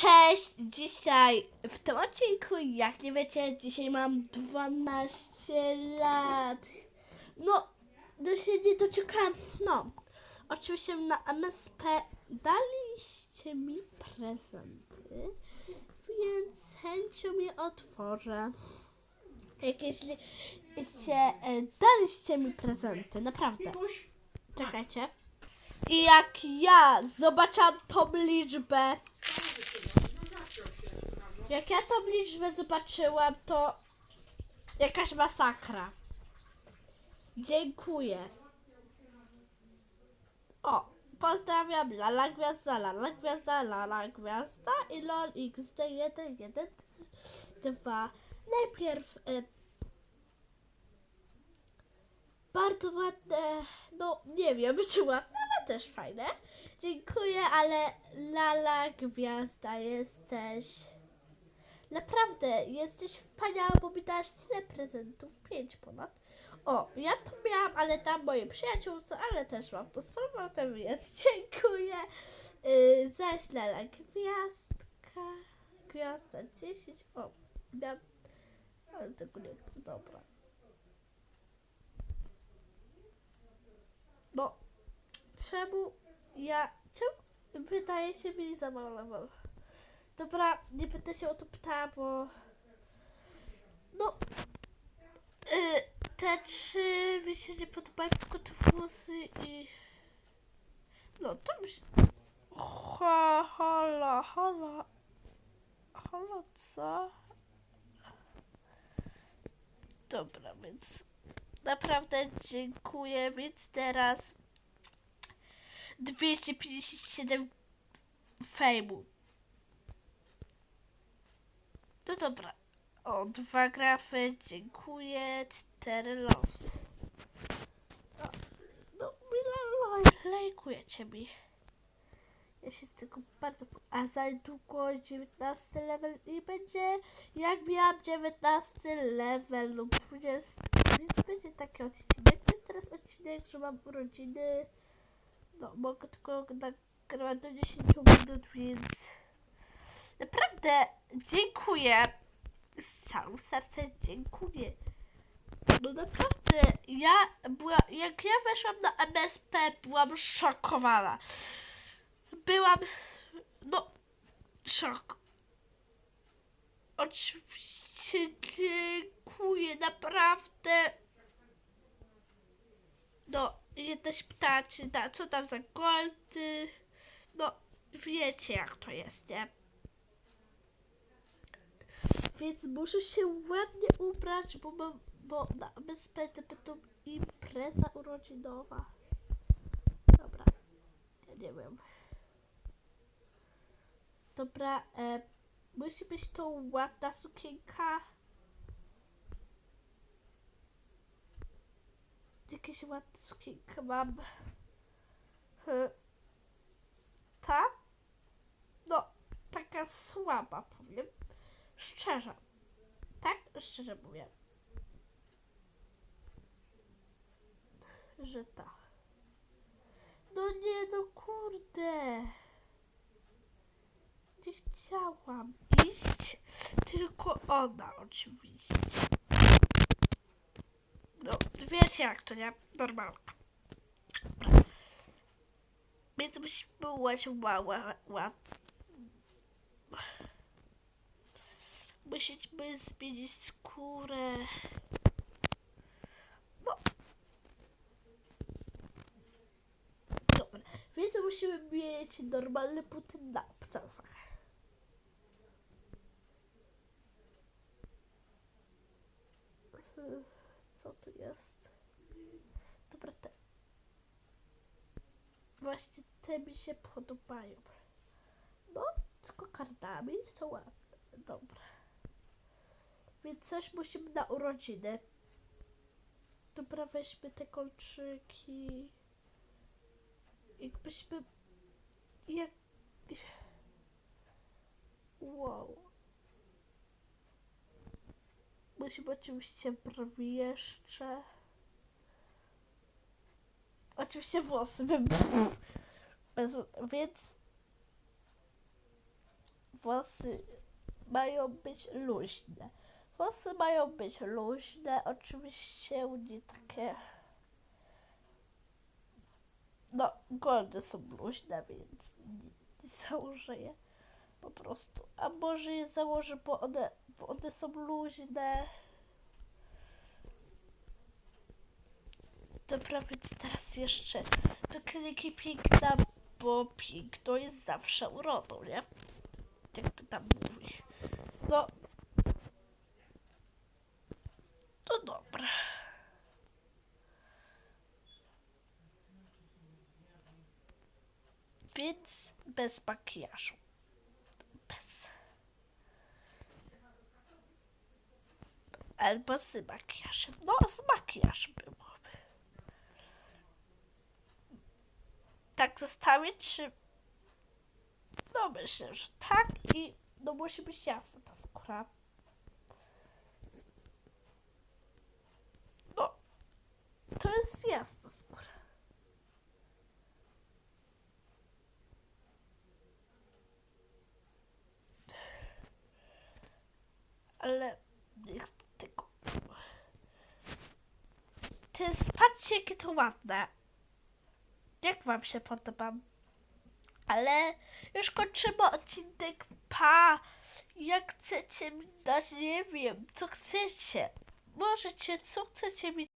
Cześć! Dzisiaj w tym odcinku, jak nie wiecie, dzisiaj mam 12 lat. No, do się nie doczekałam. No, oczywiście na MSP daliście mi prezenty, więc chęcią je otworzę. Jak jeśli się, e, daliście mi prezenty, naprawdę. Czekajcie. I jak ja zobaczyłam tą liczbę, jak ja tą liczbę zobaczyłam, to jakaś masakra. Dziękuję. O, pozdrawiam Lala Gwiazda, Lala Gwiazda, Lala Gwiazda i LOL XD1, 1, 2. Najpierw y, bardzo ładne, no nie wiem czy ładne, ale też fajne. Dziękuję, ale Lala Gwiazda jesteś. Naprawdę, jesteś wspaniała, bo mi dałaś tyle prezentów, pięć ponad. O, ja to miałam, ale tam moje przyjaciółce, ale też mam to z powrotem, więc dziękuję. Yy, zaś Lala Gwiazdka, Gwiazda 10, o, dam, ale tego nie chcę, dobra. No, czemu ja, czemu wydaje się mi za mało? Dobra, nie będę się o to pytała, bo no y, te trzy mi się nie podobają, tylko te włosy i no to mi się ha, hala, hala hala, co? Dobra, więc naprawdę dziękuję, więc teraz 257 fejmu. No dobra. O, dwa grafy, dziękuję. Cztery loves. No, mila lajkujecie mi. Ja się z tego bardzo... A za niedługo 19 level i będzie jak miałam 19 level lub 20. Więc będzie taki odcinek. To jest teraz odcinek, że mam urodziny. No, mogę tylko nagrywać do 10 minut, więc... Naprawdę dziękuję. Z całym sercem dziękuję. No naprawdę, ja była, jak ja weszłam na MSP, byłam szokowana. Byłam, no, szok. Oczywiście dziękuję, naprawdę. No, je też pytacie, na co tam za goldy. No, wiecie jak to jest, nie? Więc muszę się ładnie ubrać, bo mam, bo na MSP będą impreza urodzinowa. Dobra, ja nie wiem. Dobra, e, musi być to ładna sukienka. Jakieś ładne sukienkę mam. E, Ta? No, taka słaba powiem. Szczerze. Tak? Szczerze mówię. Że tak. No nie, no kurde. Nie chciałam iść, tylko ona oczywiście. No, wiecie jak to, nie? Normalka. Więc musimy byłaś mała, ładna. Musimy zmienić skórę. No. Dobra, więc musimy mieć normalne buty na obcasach. Co tu jest? Dobra, te. Właśnie te mi się podobają. No, z kokardami są ładne. Dobra. Więc coś musimy na urodziny. Dobra, weźmy te kolczyki. Jakbyśmy... Jak... Wow. Musimy oczywiście brwi jeszcze. Oczywiście włosy. Bez, więc włosy mają być luźne. Włosy mają być luźne, oczywiście nie takie. No, goldy są luźne, więc nie, nie założę je po prostu. A może je założę, bo one, bo one są luźne. Dobra, więc teraz jeszcze do kliniki piękna, bo piękno jest zawsze urodą, nie? Jak to tam mówi. No. To dobra. Więc bez makijażu. Bez. Albo z makijażem. No, z makijażem byłoby. Tak zostawić, czy... No myślę, że tak i no musi być jasna ta skóra. No, to jest jasna skóra. Ale nie chcę tego. Ty spatrzcie, jakie to ładne. Jak wam się podoba? Ale już kończymy odcinek. Pa! Jak chcecie mi dać, nie wiem, co chcecie. Możecie, co chcecie mi